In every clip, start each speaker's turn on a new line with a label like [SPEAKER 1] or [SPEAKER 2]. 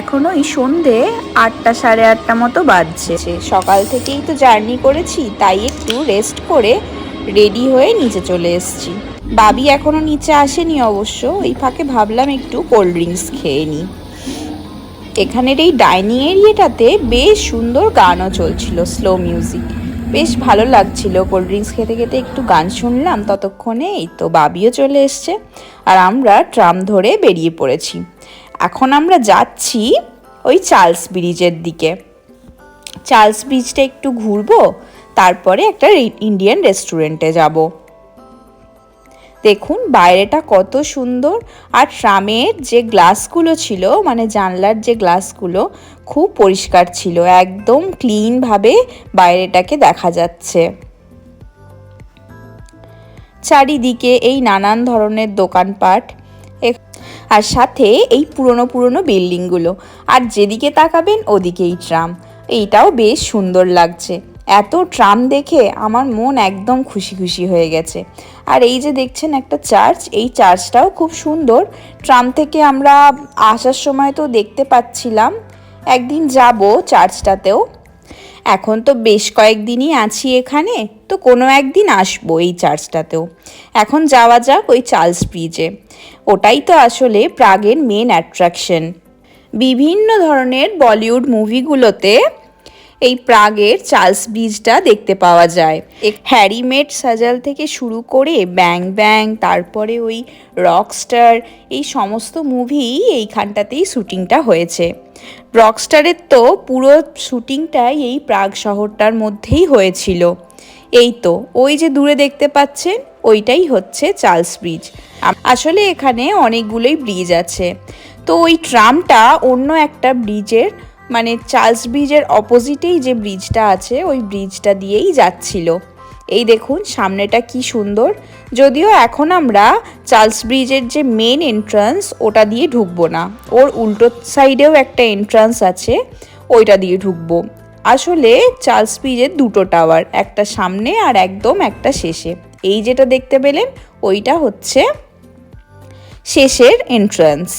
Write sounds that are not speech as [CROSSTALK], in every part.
[SPEAKER 1] এখন ওই সন্ধে আটটা সাড়ে আটটা মতো বাজছে। সকাল থেকেই তো জার্নি করেছি, তাই একটু রেস্ট করে রেডি হয়ে নিচে চলে এসেছি। বাবি এখনও নিচে আসেনি অবশ্য, ওই ফাঁকে ভাবলাম একটু কোল্ড ড্রিঙ্কস খেয়ে নিই। এখানের এই ডাইনিং এরিয়াটাতে বেশ সুন্দর গানও চলছিল স্লো মিউজিক বেশ ভালো লাগছিল কোল্ড ড্রিঙ্কস খেতে খেতে একটু গান শুনলাম, ততক্ষণে এই তো বাবিও চলে এসছে। আর আমরা ট্রাম ধরে বেরিয়ে পড়েছি। এখন আমরা যাচ্ছি ওই চার্লস ব্রিজের দিকে। চার্লস ব্রিজটা একটু ঘুরবো, তারপরে একটা ইন্ডিয়ান রেস্টুরেন্টে যাব। দেখুন, বাইরেটা কত সুন্দর আর ট্রামের যে গ্লাসগুলো ছিল মানে জানলার যে গ্লাসগুলো, খুব পরিষ্কার ছিল, একদম ক্লিনভাবে বাইরেটাকে দেখা যাচ্ছে। চারিদিকে এই নানান ধরনের দোকানপাট আর সাথে এই পুরনো পুরনো বিল্ডিংগুলো। আর যেদিকে তাকাবেন, ওদিকেই ট্রাম। এইটাও বেশ সুন্দর লাগছে। এত ট্রাম দেখে আমার মন একদম খুশি খুশি হয়ে গেছে। আর এই যে দেখছেন একটা চার্চ, এই চার্চটাও খুব সুন্দর। ট্রাম থেকে আমরা আসার সময় তো দেখতে পাচ্ছিলাম। একদিন যাব চার্চটাতেও। এখন তো বেশ কয়েকদিনই আছি এখানে, তো কোনো একদিন আসব এই চার্চটাতেও। এখন যাওয়া যাক ওই চার্লস ব্রিজে। ওটাই তো আসলে প্রাগের মেন অ্যাট্রাকশন বিভিন্ন ধরনের বলিউড মুভিগুলোতে এই প্রাগের চার্লস ব্রিজটা দেখতে পাওয়া যায়। হ্যারি মেট সাজাল থেকে শুরু করে ব্যাং ব্যাং, তারপরে ওই রকস্টার, এই সমস্ত মুভি এইখানটাতেই শ্যুটিংটা হয়েছে। রকস্টারের তো পুরো শ্যুটিংটাই এই প্রাগ শহরটার মধ্যেই হয়েছিল। এই তো, ওই যে দূরে দেখতে পাচ্ছেন, ওইটাই হচ্ছে চার্লস ব্রিজ। আসলে এখানে অনেকগুলোই ব্রিজ আছে। তো ওই ট্রামটা অন্য একটা ব্রিজের মানে চার্লস ব্রিজের অপোজিটেই যে ব্রিজটা আছে, ওই ব্রিজটা দিয়েই যাচ্ছিল। এই দেখুন, সামনেটা কি সুন্দর। যদিও এখন আমরা চার্লস ব্রিজের যে মেন এন্ট্রান্স ওটা দিয়ে ঢুকবো না। ওর উল্টো সাইডেও একটা এন্ট্রান্স আছে, ওইটা দিয়ে ঢুকবো। আসলে চার্লস ব্রিজের দুটো টাওয়ার একটা সামনে আর একদম একটা শেষে। এই যেটা দেখতে পেলেন, ওইটা হচ্ছে শেষের এন্ট্রান্স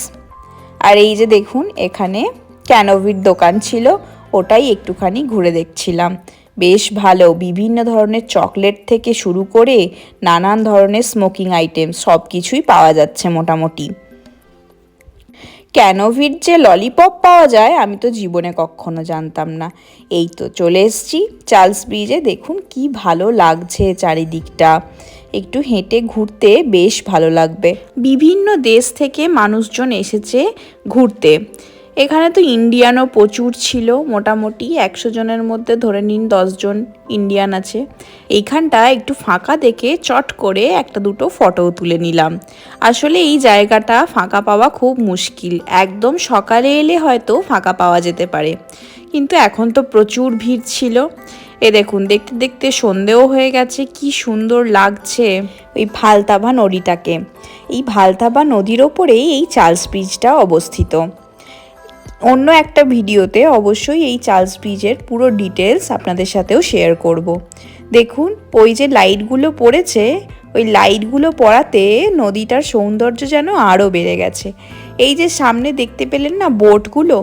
[SPEAKER 1] আর এই যে দেখুন, এখানে ক্যানোভির দোকান ছিল, ওটাই একটুখানি ঘুরে দেখছিলাম। বেশ ভালো, বিভিন্ন ধরনের চকলেট থেকে শুরু করে নানান ধরনের স্মোকিং আইটেম সব কিছুই পাওয়া যাচ্ছে মোটামুটি। ক্যানোভির যে ললিপপ পাওয়া যায়, আমি তো জীবনে কখনো জানতাম না। এই তো চলে এসছি চার্লস ব্রিজে, দেখুন কি ভালো লাগছে চারিদিকটা। একটু হেঁটে ঘুরতে বেশ ভালো লাগবে। বিভিন্ন দেশ থেকে মানুষজন এসেছে ঘুরতে। এখানে তো ইন্ডিয়ানও প্রচুর ছিল, মোটামুটি একশো জনের মধ্যে ধরে নিন দশজন ইন্ডিয়ান আছে। এইখানটা একটু ফাঁকা দেখে চট করে একটা দুটো ফটোও তুলে নিলাম। আসলে এই জায়গাটা ফাঁকা পাওয়া খুব মুশকিল, একদম সকালে এলে হয়তো ফাঁকা পাওয়া যেতে পারে। কিন্তু এখন তো প্রচুর ভিড় ছিল। এ দেখুন, দেখতে দেখতে সন্ধেও হয়ে গেছে, কি সুন্দর লাগছে ওই ভালতাভা নদীটাকে। এই ভালতাভা নদীর ওপরেই এই চার্লস ব্রিজটা অবস্থিত। অন্য একটা ভিডিওতে অবশ্যই এই চার্লস ব্রিজের পুরো ডিটেলস আপনাদের সাথেও শেয়ার করব। দেখুন, ওই যে লাইটগুলো পড়েছে ওই লাইটগুলো পড়াতে নদীটার সৌন্দর্য যেন আরও বেড়ে গেছে। এই যে সামনে দেখতে পেলেন না বোটগুলো,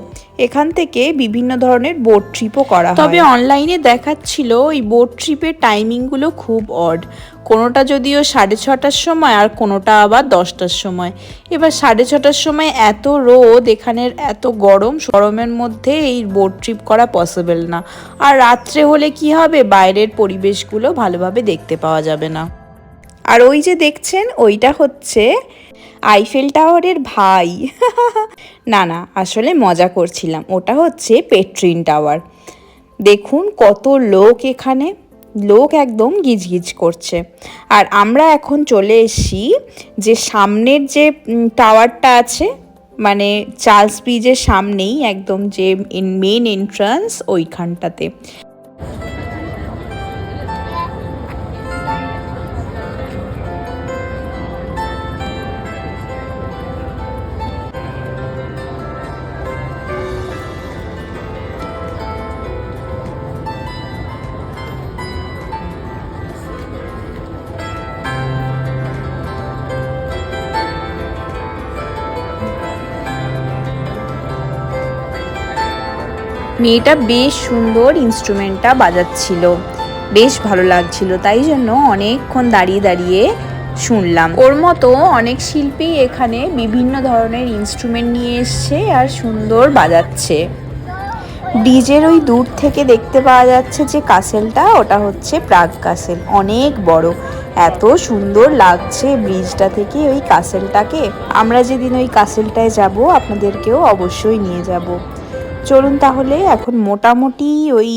[SPEAKER 1] এখান থেকে বিভিন্ন ধরনের বোট ট্রিপও করা তবে অনলাইনে দেখাচ্ছিল ওই বোট ট্রিপের টাইমিংগুলো খুব অড। কোনোটা যদিও সাড়ে ছটার সময় আর কোনোটা আবার দশটার সময়। এবার সাড়ে ছটার সময় এত রোদ, এখানের এত গরম, গরমের মধ্যে এই বোট ট্রিপ করা পসিবল না। আর রাত্রে হলে কি হবে? বাইরের পরিবেশগুলো ভালোভাবে দেখতে পাওয়া যাবে না। আর ওই যে দেখছেন, ওইটা হচ্ছে আইফেল টাওয়ারের ভাই। [LAUGHS] না না, আসলে মজা করছিলাম। ওটা হচ্ছে পেট্রিন টাওয়ার দেখুন কত লোক এখানে। লোক একদম গিজগিজ করছে। আর আমরা এখন চলে এসছি যে সামনের যে টাওয়ারটা আছে মানে চার্লস ব্রিজের সামনেই একদম যে মেন এন্ট্রান্স ওইখানটাতে। মেয়েটা বেশ সুন্দর ইনস্ট্রুমেন্টটা বাজাচ্ছিল। বেশ ভালো লাগছিল, তাই জন্য অনেকক্ষণ দাঁড়িয়ে দাঁড়িয়ে শুনলাম। ওর মতো অনেক শিল্পী এখানে বিভিন্ন ধরনের ইনস্ট্রুমেন্ট নিয়ে এসছে আর সুন্দর বাজাচ্ছে। ডিজের ওই দূর থেকে দেখতে পাওয়া যাচ্ছে যে কাসেলটা, ওটা হচ্ছে প্রাগ কাসেল। অনেক বড়। এত সুন্দর লাগছে ব্রিজটা থেকে ওই কাসেলটাকে। আমরা যেদিন ওই কাসেলটায় যাব, আপনাদেরকেও অবশ্যই নিয়ে যাব। চলুন তাহলে, এখন মোটামুটি ওই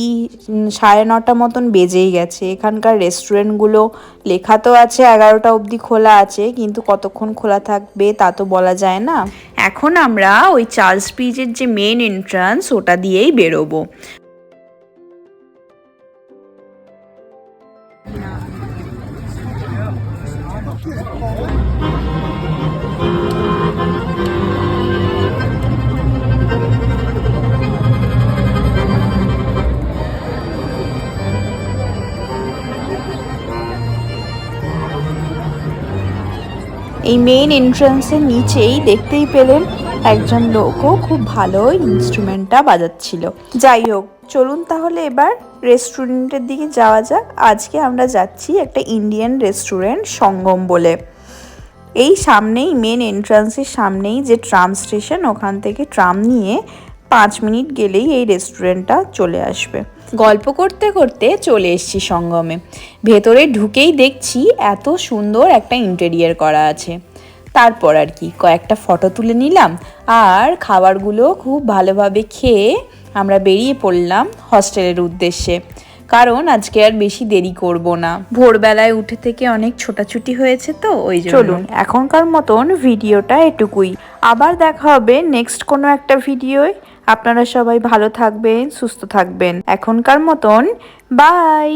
[SPEAKER 1] সাড়ে নটা মতন বেজেই গেছে। এখানকার রেস্টুরেন্টগুলো, লেখা তো আছে এগারোটা অবধি খোলা আছে, কিন্তু কতক্ষণ খোলা থাকবে তা তো বলা যায় না। এখন আমরা ওই চার্লস ব্রিজের যে মেন এন্ট্রান্স ওটা দিয়েই বেরোবো। এই মেইন এন্ট্রান্সের নিচেই দেখতেই পেলেন একজন লোকও খুব ভালো ইনস্ট্রুমেন্টটা বাজাচ্ছিল। যাই হোক, চলুন তাহলে এবার রেস্টুরেন্টের দিকে যাওয়া যাক। আজকে আমরা যাচ্ছি একটা ইন্ডিয়ান রেস্টুরেন্ট সঙ্গম বলে। এই সামনেই মেন এন্ট্রান্সের সামনেই যে ট্রাম স্টেশন ওখান থেকে ট্রাম নিয়ে পাঁচ মিনিট গেলেই এই রেস্টুরেন্টটা চলে আসবে। গল্প করতে করতে চলে এসেছি সঙ্গমে। ভেতরে ঢুকেই দেখছি এত সুন্দর একটা ইন্টেরিয়ার করা আছে। তারপর আর কি, কয়েকটা ফটো তুলে নিলাম আর খাবারগুলো খুব ভালোভাবে খেয়ে আমরা বেরিয়ে পড়লাম হস্টেলের উদ্দেশ্যে। কারণ আজকে আর বেশি দেরি করব না। ভোরবেলায় উঠে থেকে অনেক ছোটাছুটি হয়েছে তো, ওই চলুন, এখনকার মতন ভিডিওটা এটুকুই। আবার দেখা হবে নেক্সট কোনো একটা ভিডিওয়। আপনারা সবাই ভালো থাকবেন সুস্থ থাকবেন এখনকার মতন। বাই!